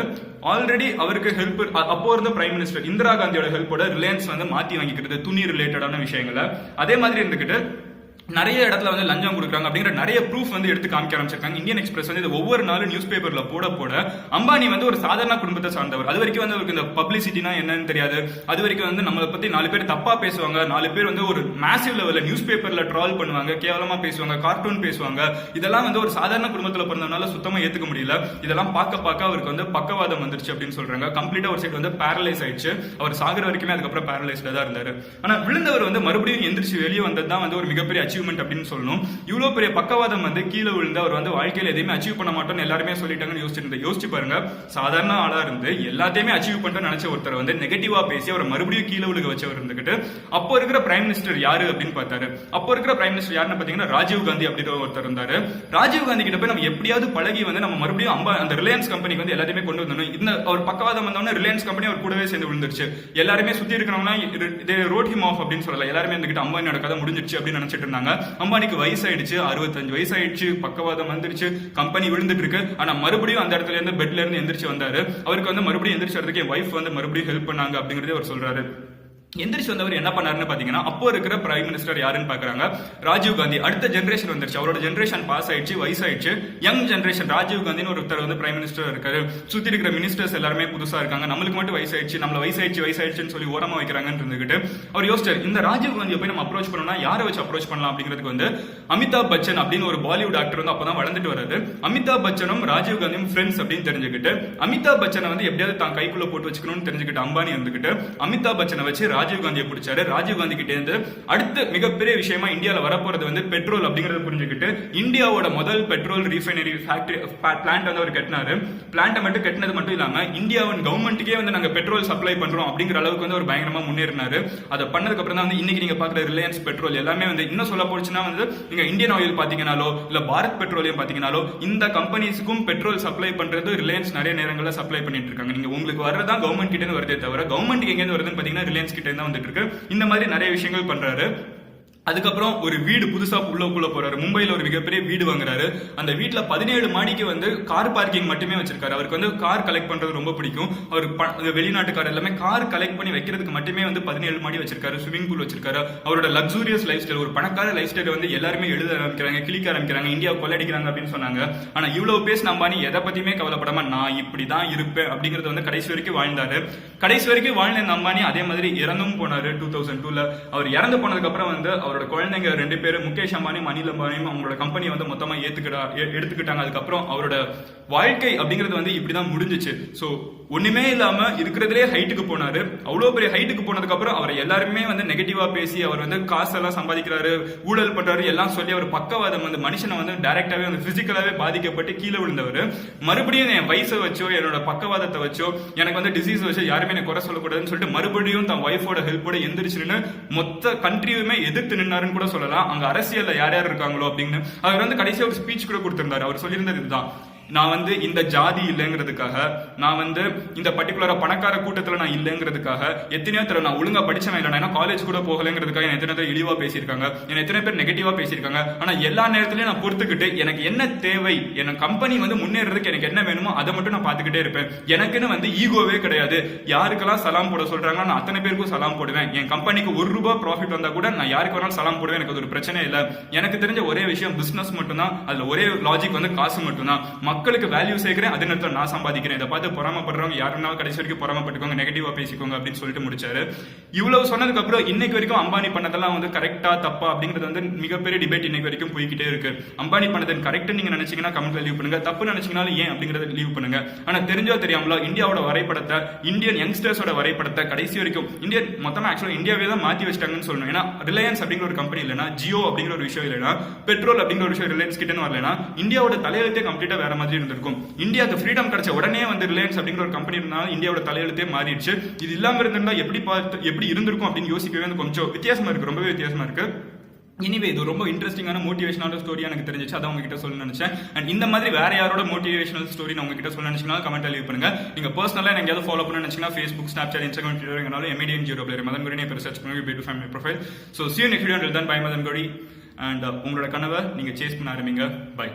ஆல்ரெடி அவருக்கு ஹெல்ப் அப்போ இருந்த பிரைம் மினிஸ்டர் இந்திரா காந்தியோட ஹெல்ப்போட ரிலையன்ஸ் வந்து மாத்தி வாங்கிக்கிறது துணி ரிலேட்டடான விஷயங்களை. அதே மாதிரி இருந்துகிட்டு நிறைய இடத்துல வந்து லஞ்சம் கொடுக்குறாங்க அப்படிங்கிற நிறைய ப்ரூஃப் வந்து எடுத்து காமிக்க ஆரம்பிச்சிருக்காங்க. இந்தியன் எக்ஸ்பிரஸ் வந்து இது ஒவ்வொரு நாளும் நியூஸ் பேப்பர்ல போட போட அம்பானி வந்து ஒரு சாதாரண குடும்பத்தை சார்ந்தவர். அது வரைக்கும் வந்து அவருக்கு இந்த பப்ளிசிட்டினா என்னன்னு தெரியாது. அது வரைக்கும் வந்து நம்மளை பத்தி நாலு பேர் தப்பா பேசுவாங்க. நாலு பேர் வந்து ஒரு மேசிவ் லெவல்ல நியூஸ் பேப்பர்ல ட்ரால் பண்ணுவாங்க. கேவலமா பேசுவாங்க. கார்ட்டூன் பேசுவாங்க. இதெல்லாம் வந்து ஒரு சாதாரண குடும்பத்துல பிறந்தனால சுத்தமா ஏத்துக்க முடியல. இதெல்லாம் பார்க்க பார்க்க அவருக்கு வந்து பக்கவாதம் வந்துருச்சு அப்படின்னு சொல்றாங்க. கம்ப்ளீட்டா ஒரு சைடு வந்து பேரலைஸ் ஆயிடுச்சு. அவர் சாகுற வரைக்குமே அதுக்கப்புறம் பேரலைஸ்ல தான் இருந்தாரு. ஆனா விழுந்தவர் வந்து மறுபடியும் எந்திரிச்சு வெளியே வந்தது தான் வந்து ஒரு மிகப்பெரிய அச்சீவ்மெண்ட் அப்படின்னு சொல்லணும். இவ்வளவு பெரிய பக்கவாதம் வந்து கீழே விழுந்து அவர் வந்து வாழ்க்கையில எதையுமே அச்சீவ் பண்ண மாட்டோம்னு எல்லாருமே சொல்லிட்டாங்கன்னு யோசிச்சிருந்தேன் யோசிச்சு பாருங்க. சாதாரண ஆளா இருந்து எல்லாத்தையுமே அச்சீவ் பண்ணிட்டோம்னு நினைச்ச ஒருத்தர் வந்து நெகட்டிவா பேசி அவர் மறுபடியும் கீழே விழுக வச்சவர் இருந்துகிட்டு அப்போ இருக்கிற பிரைம் மினிஸ்டர் யாரு அப்படின்னு பார்த்தாரு. அப்போ இருக்கிற பிரைம் மினிஸ்டர் யாருன்னு பாத்தீங்கன்னா ராஜீவ் காந்தி அப்படிங்கிற ஒருத்தர் இருந்தாரு. ராஜீவ் காந்தி கிட்ட போய் நம்ம எப்படியாவது பழகி வந்து நம்ம மறுபடியும் அம்பா அந்த ரிலையன்ஸ் கம்பெனிக்கு வந்து எல்லாத்தையுமே கொண்டு வந்தோம் இந்த அவர் பக்கவாதம் வந்தோம்னா ரிலையன்ஸ் கம்பெனி அவர் கூடவே சேர்ந்து விழுந்துருச்சு. எல்லாருமே சுத்தி இருக்கிறவங்க ரோட் ஹிம் ஆஃப் அப்படின்னு சொல்லல. எல்லாருமே இருந்துகிட்டு அம்பானியோட கதை முடிஞ்சிருச்சு அப்படின்னு நினைச்சிட்டு இருந்தாங்க. அம்பானிக்கு வயசாயிடுச்சு அறுபத்தஞ்சு வயசாயிடுச்சு பக்கவாதம் வந்துருச்சு கம்பெனி விழுந்துட்டு இருக்கு ஆனா மறுபடியும் அந்த இடத்துல இருந்து பெட்ல இருந்து எந்திரிச்சு வந்தாரு. அவருக்கு வந்து மறுபடியும் எந்திரிச்சு வரதுக்கு என் ஒய்ஃப் வந்து மறுபடியும் ஹெல்ப் பண்ணாங்க அப்படிங்கறதே அவர் சொல்றாரு. எந்திரிச்சு வந்தவர் என்ன பண்ணாருன்னு பாத்தீங்கன்னா அப்போ இருக்கிற பிரைம் மினிஸ்டர் யாருன்னு பாக்குறாங்க? ராஜீவ் காந்தி. அடுத்த ஜென்ரேஷன் வந்துருச்சு. அவரோட ஜென்ரேஷன் பாஸ் ஆயிடுச்சு வயசாயிடுச்சு. யங் ஜென்ரேஷன் ராஜீவ் காந்தின்னு ஒருத்தர் வந்து பிரைம் மினிஸ்டர் இருக்காரு. சுத்தி இருக்கிற மினிஸ்டர்ஸ் எல்லாருமே புதுசா இருக்காங்க. நம்மளுக்கு மட்டும் வயசாயிடுச்சு நம்மள வயசாயிடுச்சு வயசாயிடுச்சுன்னு சொல்லி ஓரமா வைக்கிறாங்கன்னு இருந்துகிட்டு அவர் யோசிச்சார் இந்த ராஜீவ் காந்தியை போய் நம்ம அப்ரோச் பண்ணோம்னா யாரை வச்சு அப்ரோச் பண்ணலாம் அப்படிங்கிறதுக்கு வந்து அமிதாப் பச்சன் அப்படின்னு ஒரு பாலிவுட் ஆக்டர் வந்து அப்பதான் வளர்ந்துட்டு வராது அமிதாப் பச்சனும் ராஜீவ் காந்தியும் ஃப்ரெண்ட்ஸ் அப்படின்னு தெரிஞ்சுக்கிட்டு அமிதாப் பச்சனை வந்து எப்படியாவது தான் கைக்குள்ள போட்டு வச்சுக்கணும்னு தெரிஞ்சுக்கிட்டு அம்பானி வந்துகிட்டு அமிதாப் பச்சனை வச்சு ராஜீவ் காந்தியை பிடிச்சாரு. ராஜீவ் கிட்டே இருந்து அடுத்த மிகப்பெரிய விஷயமா இந்தியாவில் வரப்போறது வந்து பெட்ரோல் அப்படிங்கறத புரிஞ்சுக்கிட்டு இந்தியாவோட முதல் பெட்ரோல் ரீஃபைனரி ஃபேக்டரி பிளான்ட் வந்து அவர் கட்டினாரு. பிளான்ட்டை மட்டும் கட்டினது மட்டும் இல்லாம இந்தியாவின் கவர்மெண்ட்டுக்கே வந்து நாங்க பெட்ரோல் சப்ளை பண்றோம் அப்படிங்கிற அளவுக்கு வந்து அவர் பயங்கரமா முன்னேறினாரு. அதை பண்ணதுக்கு அப்புறம் தான் வந்து இன்னைக்கு நீங்க பாக்குற ரிலையன்ஸ் பெட்ரோல் எல்லாமே வந்து இன்னும் சொல்ல போச்சுன்னா வந்து நீங்க இந்தியன் ஆயில் பாத்தீங்கனாலோ இல்ல பாரத் பெட்ரோலியம் பாத்தீங்கனாலோ இந்த கம்பெனிஸ்க்கும் பெட்ரோல் சப்ளை பண்றது ரிலையன்ஸ் நிறைய நேரங்களில் சப்ளை பண்ணிட்டு இருக்காங்க. நீங்க உங்களுக்கு வர்றதா கவர்மெண்ட் கிட்ட இருந்து வருதே தவிர கவர்மெண்ட் எங்க வருதுன்னு பாத்தீங்கன்னா ரிலையன்ஸ் கிட்ட இருந்து தான் வந்துட்டு இருக்கு. இந்த மாதிரி நிறைய விஷயங்கள் பண்றாரு. அதுக்கப்புறம் ஒரு வீடு புதுசா உள்ளக்குள்ள போறாரு. மும்பையில் ஒரு மிகப்பெரிய வீடு வாங்குறாரு. அந்த வீட்டில் பதினேழு மாடிக்கு வந்து கார் பார்க்கிங் மட்டுமே வச்சிருக்காரு. அவருக்கு வந்து கார் கலெக்ட் பண்றது ரொம்ப பிடிக்கும். அவர் ப- வெளிநாட்டுக்காரர் எல்லாமே கார் கலெக்ட் பண்ணி வைக்கிறதுக்கு மட்டுமே வந்து பதினேழு மாடி வச்சிருக்காரு. ஸ்விமிங் பூல் வச்சிருக்காரு. அவரோட லக்ஸூரியஸ் லைஃப் ஸ்டைல் ஒரு பணக்கார லைஃப் ஸ்டைல் வந்து எல்லாருமே எழுத ஆரம்பிக்கிறாங்க கிளிக்க ஆரம்பிக்கிறாங்க இந்தியா கொள்ளடிக்கிறாங்க அப்படின்னு சொன்னாங்க. ஆனா இவ்வளவு பேஸ் அம்பானி எதை பத்தியுமே கவலைப்படாம நான் இப்படிதான் இருப்பேன் அப்படிங்கறது வந்து கடைசி வரைக்கும் வாழ்ந்தாரு. கடைசி வரைக்கும் வாழ்ந்த நம்பானி அதே மாதிரி இறந்தும் போனாரு. டூ தௌசண்ட் டூல அவர் இறந்து போனதுக்கு அப்புறம் வந்து அவரோட குழந்தைங்க ரெண்டு பேரும் முகேஷ் அம்பானியும் அனில் அம்பானியும் அவங்களோட கம்பெனியை வந்து மொத்தமாக ஏற்றுக்கிட்டா எடுத்துக்கிட்டாங்க. அதுக்கப்புறம் அவரோட வாழ்க்கை அப்படிங்கிறது வந்து இப்படிதான் முடிஞ்சுச்சு. சோ ஒண்ணுமே இல்லாம இருக்கிறதுலே ஹைட்டுக்கு போனாரு. அவ்வளவு பெரிய ஹைட்டுக்கு போனதுக்கு அப்புறம் அவர் எல்லாருமே வந்து நெகட்டிவா பேசி அவர் வந்து காசெல்லாம் சம்பாதிக்கிறாரு ஊழல் பண்றாரு எல்லாம் சொல்லி அவர் பக்கவாதம் வந்து மனுஷனை வந்து டைரக்டாவே வந்து பிசிக்கலாவே பாதிக்கப்பட்டு கீழே விழுந்தவர். மறுபடியும் என் வயசை வச்சோ என்னோட பக்கவாதத்தை வச்சோ எனக்கு வந்து டிசீஸ் வச்சு யாருமே எனக்கு குறை சொல்லக்கூடாதுன்னு சொல்லிட்டு மறுபடியும் தன் ஒய்ஃபோட ஹெல்ப்போட எந்திரிச்சுன்னு மொத்த கண்ட்ரியுமே எதிர்த்து நின்னாருன்னு கூட சொல்லலாம். அங்க அரசியல்ல யார் யார் இருக்காங்களோ அப்படின்னு. அவர் வந்து கடைசியா ஒரு ஸ்பீச் கூட கொடுத்திருந்தாரு. அவர் சொல்லியிருந்தது இதுதான். நான் வந்து இந்த ஜாதி இல்லைங்கிறதுக்காக நான் வந்து இந்த பர்டிகுலரா பணக்கார கூட்டத்தில் நான் இல்லைங்கிறதுக்காக எத்தனையோ தடவை நான் ஒழுங்காக படிச்சவன் இல்லை நான் காலேஜ் கூட போகலைங்கிறதுக்காக என்ன எத்தனை பேர் இழிவாக பேசியிருக்காங்க. என்ன எத்தனை பேர் நெகட்டிவாக பேசியிருக்காங்க. ஆனால் எல்லா நேரத்துலையும் நான் பொறுத்துக்கிட்டு எனக்கு என்ன தேவை என் கம்பெனி வந்து முன்னேறதுக்கு எனக்கு என்ன வேணுமோ அதை மட்டும் நான் பார்த்துக்கிட்டே இருப்பேன். எனக்குன்னு வந்து ஈகோவே கிடையாது. யாருக்கெல்லாம் சலாம் போட சொல்கிறாங்க நான் அத்தனை பேருக்கும் சலாம் போடுவேன். என் கம்பெனிக்கு ஒரு ரூபாய் ப்ராஃபிட் வந்தால் கூட நான் யாருக்கு வேணாலும் சலாம் போடுவேன். எனக்கு அது ஒரு பிரச்சனை இல்லை. எனக்கு தெரிஞ்ச ஒரே விஷயம் பிஸ்னஸ் மட்டும்தான். அதில் ஒரே லாஜிக் வந்து காசு மட்டும்தான். மக்களுக்கு வேல்யூ சேர்க்கிறேன் அதே நேரத்தில் நான் சம்பாதிக்கிறேன். இதை பார்த்து பொறாமப்படுறவங்க யாருன்னா கடைசி வரைக்கும் பொறாமப்பட்டுக்கோங்க நெகட்டிவா பேசிக்கோங்க அப்படின்னு சொல்லிட்டு முடிச்சாரு. இவ்வளவு சொன்னதுக்கு அப்புறம் இன்னைக்கு வரைக்கும் அம்பானி பண்ணதெல்லாம் வந்து கரெக்டா தப்பா அப்படிங்கிறது வந்து மிகப்பெரிய டிபேட் இன்னைக்கு வரைக்கும் போய்கிட்டே இருக்கு. அம்பானி பண்ணது கரெக்ட் நீங்க நினைச்சீங்கன்னா கமெண்ட்ல லீவ் பண்ணுங்க. தப்பு நினைச்சீங்கனாலும் ஏன் அப்படிங்கறத லீவ் பண்ணுங்க. ஆனா தெரிஞ்சோ தெரியாமலோ இந்தியாவோட வரைபடத்தை இந்தியன் யங்ஸ்டர்ஸோட வரைபடத்தை கடைசி வரைக்கும் இந்தியன் மொத்தமா ஆக்சுவலா இந்தியாவே தான் மாத்தி வச்சிட்டாங்கன்னு சொல்லணும். ஏன்னா ரிலையன்ஸ் அப்படிங்கிற ஒரு கம்பெனி இல்லைனா ஜியோ அப்படிங்கிற ஒரு விஷயம் இல்லைனா பெட்ரோல் அப்படிங்கிற ஒரு விஷயம் ரிலையன்ஸ் கிட்ட வரலனா இந்தியாவோட தலையெழுத்தே கம்ப்ளீட்டா வேற மாதிரி இருந்திருக்கும். இந்தியாவுக்கு ஃப்ரீடம் கிடைச்ச உடனே வந்து ரிலையன்ஸ் அப்படிங்கிற ஒரு கம்பெனி இருந்தாலும் இந்தியாவோட தலையெழுத்தே மாறிடுச்சு. இது இல்லாமல் இருந்திருந்தா எப்படி பார்த்து எப்படி இருந்திருக்கும் அப்படின்னு யோசிக்கவே வந்து கொஞ்சம் வித்தியாசமா இருக்கு ரொம்பவே வித்தியாசமா இருக்கு. இனிவே இது ரொம்ப இன்ட்ரெஸ்டிங்கான மோட்டிவேஷனான ஸ்டோரி எனக்கு தெரிஞ்சிச்சு. அதை உங்ககிட்ட சொல்ல நினைச்சேன். அண்ட் இந்த மாதிரி வேற யாரோட மோட்டிவேஷனல் ஸ்டோரி நான் உங்ககிட்ட சொல்ல நினைச்சீங்கன்னா கமெண்ட் லீவ் பண்ணுங்க. நீங்க பர்சனலா எனக்கு எதாவது ஃபாலோ பண்ண நினைச்சீங்கன்னா ஃபேஸ்புக் ஸ்னாப்சாட் இன்ஸ்டாகிராம் ட்விட்டர் எங்கனாலும் எமிடியன் ஜீரோ பிளேயர் மதன் குடி பேர் சர்ச் பண்ணுங்க. Bad family profile so see you next video தான் பை மதன் குடி அண்ட் uh, உங்களோட கனவை நீங்க சேஸ் பண்ண ஆரம்பிங்க. பை